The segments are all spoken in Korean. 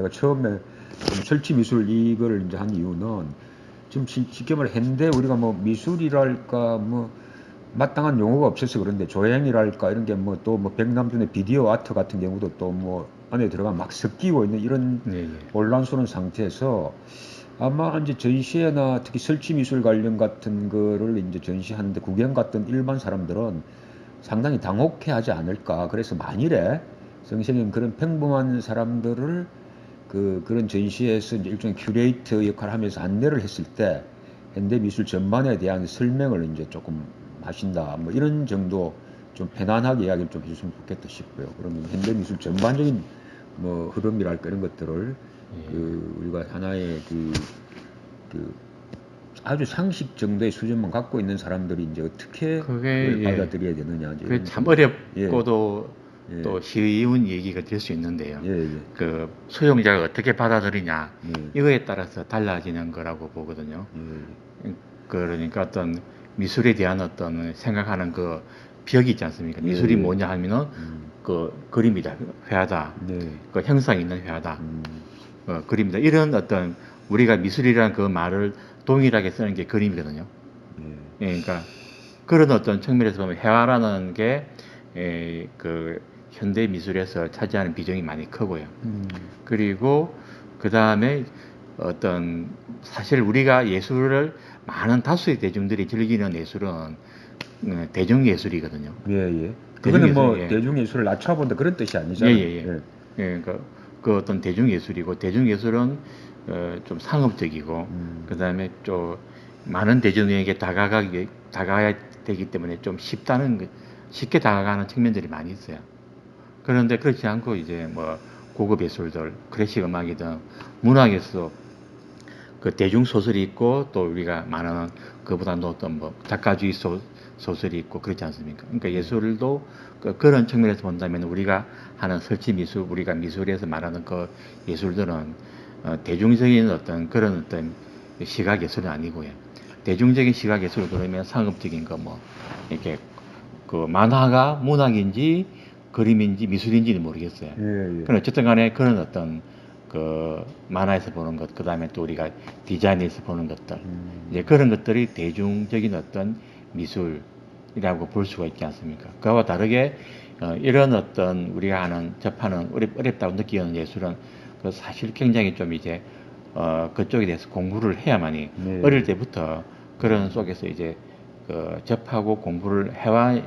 내가 처음에 좀 설치 미술 이거를 이제 한 이유는 좀 시- 쉽게 말해 현대 우리가 뭐 미술이랄까 뭐 마땅한 용어가 없어서 그런데 조형이랄까 이런 게 뭐또뭐 백남준의 비디오 아트 같은 경우도 또 뭐 안에 들어가 막 섞이고 있는 이런 예, 예. 혼란스러운 상태에서 아마 이제 전시회나 특히 설치 미술 관련 같은 거를 이제 전시하는데 구경 갔던 일반 사람들은 상당히 당혹해 하지 않을까. 그래서 만일에 성생님 그런 평범한 사람들을 그 그런 전시회에서 이제 일종의 큐레이터 역할을 하면서 안내를 했을 때 현대 미술 전반에 대한 설명을 이제 조금 하신다. 뭐 이런 정도 좀 편안하게 이야기를 좀 해주시면 좋겠다 싶고요. 그러면 현대 미술 전반적인 뭐 흐름이랄까 이런 것들을 예. 그 우리가 하나의 그, 그 아주 상식 정도의 수준만 갖고 있는 사람들이 이제 어떻게 그게, 예. 받아들여야 되느냐 그게 참 좀- 어렵고도 예. 또 쉬운 얘기가 될 수 있는데요. 예, 예. 그 수용자가 어떻게 받아들이냐 예. 이거에 따라서 달라지는 거라고 보거든요. 예. 그러니까 어떤 미술에 대한 어떤 생각하는 그 벽이 있지 않습니까? 미술이 예. 뭐냐 하면은 음. 그 그림이다, 회화다, 네. 그 형상 있는 회화다, 음. 어, 그림이다. 이런 어떤 우리가 미술이라는 그 말을 동일하게 쓰는 게 그림이거든요. 예. 예, 그러니까 그런 어떤 측면에서 보면 회화라는 게 에, 그 현대 미술에서 차지하는 비중이 많이 크고요. 음. 그리고 그 다음에 어떤 사실 우리가 예술을 많은 다수의 대중들이 즐기는 예술은 어, 대중 예술이거든요. 예, 예. 그거는 뭐 대중예술, 예. 대중 예술을 낮춰본다 그런 뜻이 아니잖아요. 예, 예, 예. 예, 그러니까 그 어떤 대중 예술이고 대중 예술은 어, 좀 상업적이고 음. 그 다음에 좀 많은 대중에게 다가가기 다가야 되기 때문에 좀 쉽다는 그- 쉽게 다가가는 측면들이 많이 있어요. 그런데 그렇지 않고 이제 뭐 고급 예술들, 클래식 음악이든 문학에서 그 대중 소설이 있고 또 우리가 말하는 그보다 어떤 뭐 작가주의 소, 소설이 있고 그렇지 않습니까? 그러니까 예술도 그, 그런 측면에서 본다면 우리가 하는 설치 미술, 우리가 미술에서 말하는 그 예술들은 어, 대중적인 어떤 그런 어떤 시각 예술은 아니고요. 대중적인 시각 예술 그러면 상업적인 거 뭐 이렇게 그 만화가 문학인지 그림인지 미술인지는 모르겠어요. 예, 예. 그럼 어쨌든 간에 그런 어떤 그 만화에서 보는 것, 그 다음에 또 우리가 디자인에서 보는 것들, 음. 이제 그런 것들이 대중적인 어떤 미술이라고 볼 수가 있지 않습니까? 그와 다르게 어, 이런 어떤 우리가 하는 접하는 어렵, 어렵다고 느끼는 예술은 그 사실 굉장히 좀 이제 어, 그쪽에 대해서 공부를 해야만이 네. 어릴 때부터 그런 속에서 이제 그 접하고 공부를 해와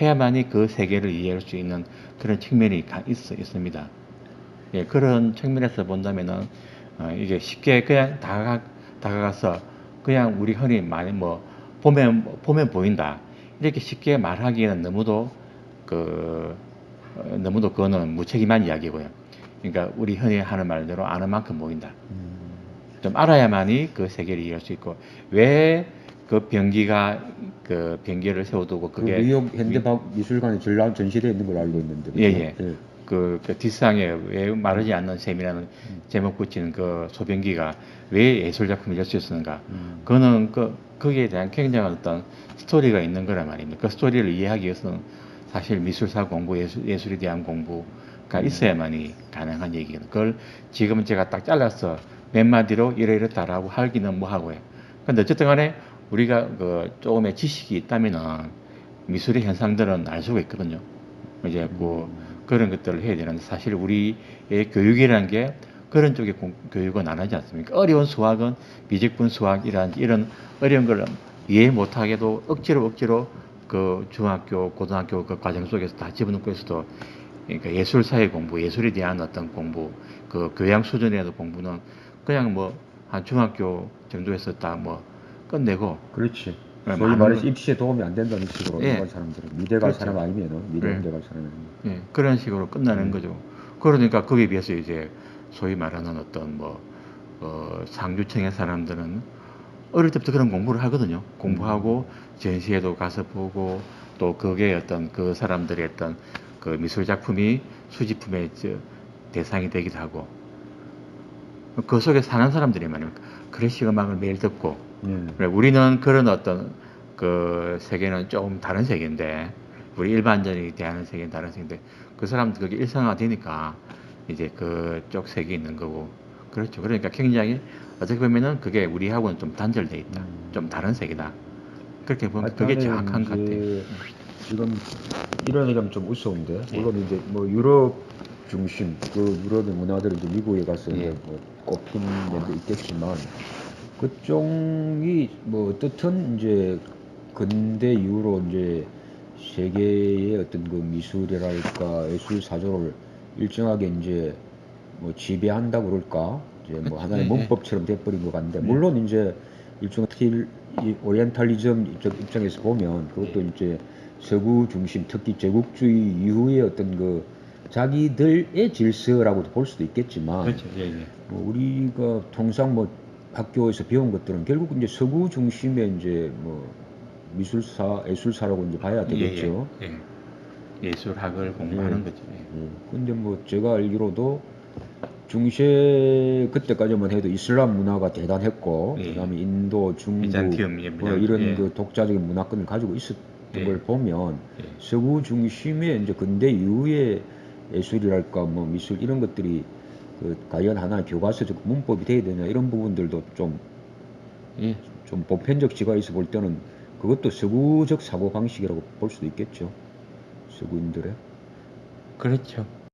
해야만이 그 세계를 이해할 수 있는 그런 측면이 가- 있, 있습니다. 예, 그런 측면에서 본다면은 어, 이게 쉽게 그냥 다가 다가가서 그냥 우리 흔히 많이 뭐 보면 보면 보인다 이렇게 쉽게 말하기에는 너무도 그 어, 너무도 그거는 무책임한 이야기고요. 그러니까 우리 흔히 하는 말대로 아는 만큼 보인다. 음. 좀 알아야만이 그 세계를 이해할 수 있고 왜 그 병기가 그 병기를 세워두고 그 그게 뉴욕 현대미술관에 전라 전시되어 있는 걸로 알고 있는데. 예, 그죠? 예. 그, 그 뒷상에 왜 마르지 않는 셈이라는 음. 제목 붙이는 그 소변기가 왜 예술 작품이 될 수 있었는가? 음. 그거는 그 거기에 대한 굉장한 어떤 스토리가 있는 거란 말입니다. 그 스토리를 이해하기 위해서는 사실 미술사 공부, 예술, 예술에 대한 공부가 있어야만이 가능한 얘기거든요. 그걸 지금은 제가 딱 잘라서 몇 마디로 이러이렇다라고 하기는 뭐 하고요. 근데 어쨌든 간에 우리가 그 조금의 지식이 있다면은 미술의 현상들은 알 수가 있거든요. 이제 그 그런 것들을 해야 되는데 사실 우리의 교육이라는 게 그런 쪽의 공- 교육은 안 하지 않습니까? 어려운 수학은 미적분 수학이라든지 이런 어려운 걸 이해 못하게도 억지로 억지로 그 중학교, 고등학교 그 과정 속에서 다 집어넣고 있어도 그러니까 예술사회 공부, 예술에 대한 어떤 공부, 그 교양 수준에 대한 공부는 그냥 뭐 한 중학교 정도에서 다뭐 끝내고 그렇지. 네, 소위 말해서 거- 입시에 도움이 안 된다는 식으로 예. 일반 사람들은 미대 갈 그렇죠. 사람 아니면은 네. 현대 갈 사람 아니면. 예, 그런 식으로 끝나는 음. 거죠. 그러니까 거기에 비해서 이제 소위 말하는 어떤 뭐 어, 상류층의 사람들은 어릴 때부터 그런 공부를 하거든요. 공부하고 전시회도 가서 보고 또 그게 어떤 그 사람들의 어떤 그 미술 작품이 수집품의 저 대상이 되기도 하고 그 속에 사는 사람들이 말입니까? 클래식 음악을 매일 듣고 예. 우리는 그런 어떤 그 세계는 조금 다른 세계인데 우리 일반적이 대하는 세계는 다른 세계인데 그 사람들 그게 일상화되니까 이제 그쪽 색이 있는 거고 그렇죠. 그러니까 굉장히 어떻게 보면은 그게 우리하고는 좀 단절돼 있다. 음. 좀 다른 색이다. 그렇게 보면 그게 하여튼은 정확한 것 같아요. 지금 이런 얘기하면 좀 우스운데 예. 물론 이제 뭐 유럽 중심 그 유럽의 문화들이 이제 미국에 가서 예. 이제 뭐 꼽힌 면도 있겠지만 그쪽이 뭐 어떻든 이제 근대 이후로 이제 세계의 어떤 그 미술이랄까 예술 사조를 일정하게 이제 뭐 지배한다 그럴까 이제 뭐 하나의 예, 예. 문법처럼 돼버린 것 같은데 네. 물론 이제 일종의 특히 이 오리엔탈리즘 이쪽 입장 에서 보면 그것도 네. 이제 서구 중심 특히 제국주의 이후의 어떤 그 자기들의 질서라고도 볼 수도 있겠지만 그렇죠. 예, 예. 뭐 우리가 통상 뭐 학교에서 배운 것들은 결국 이제 서구 중심의 이제 뭐 미술사 예술사라고 이제 봐야 되겠죠. 예, 예. 예 술학을 공부하는 예. 거죠. 예. 예. 근데 뭐 제가 알기로도 중세 그때까지만 해도 이슬람 문화가 대단했고 예. 그다음에 인도, 중국 예, 뭐 이런 예. 그 독자적인 문화권을 가지고 있었던 예. 걸 보면 예. 서구 중심의 이제 근대 이후의 예술이랄까 뭐 미술 이런 것들이 그 과연 하나의 교과서적 문법이 돼야 되냐 이런 부분들도 좀 예. 좀 보편적 지가에서 볼 때는 그것도 서구적 사고 방식이라고 볼 수도 있겠죠. 서구인들의. 그렇죠.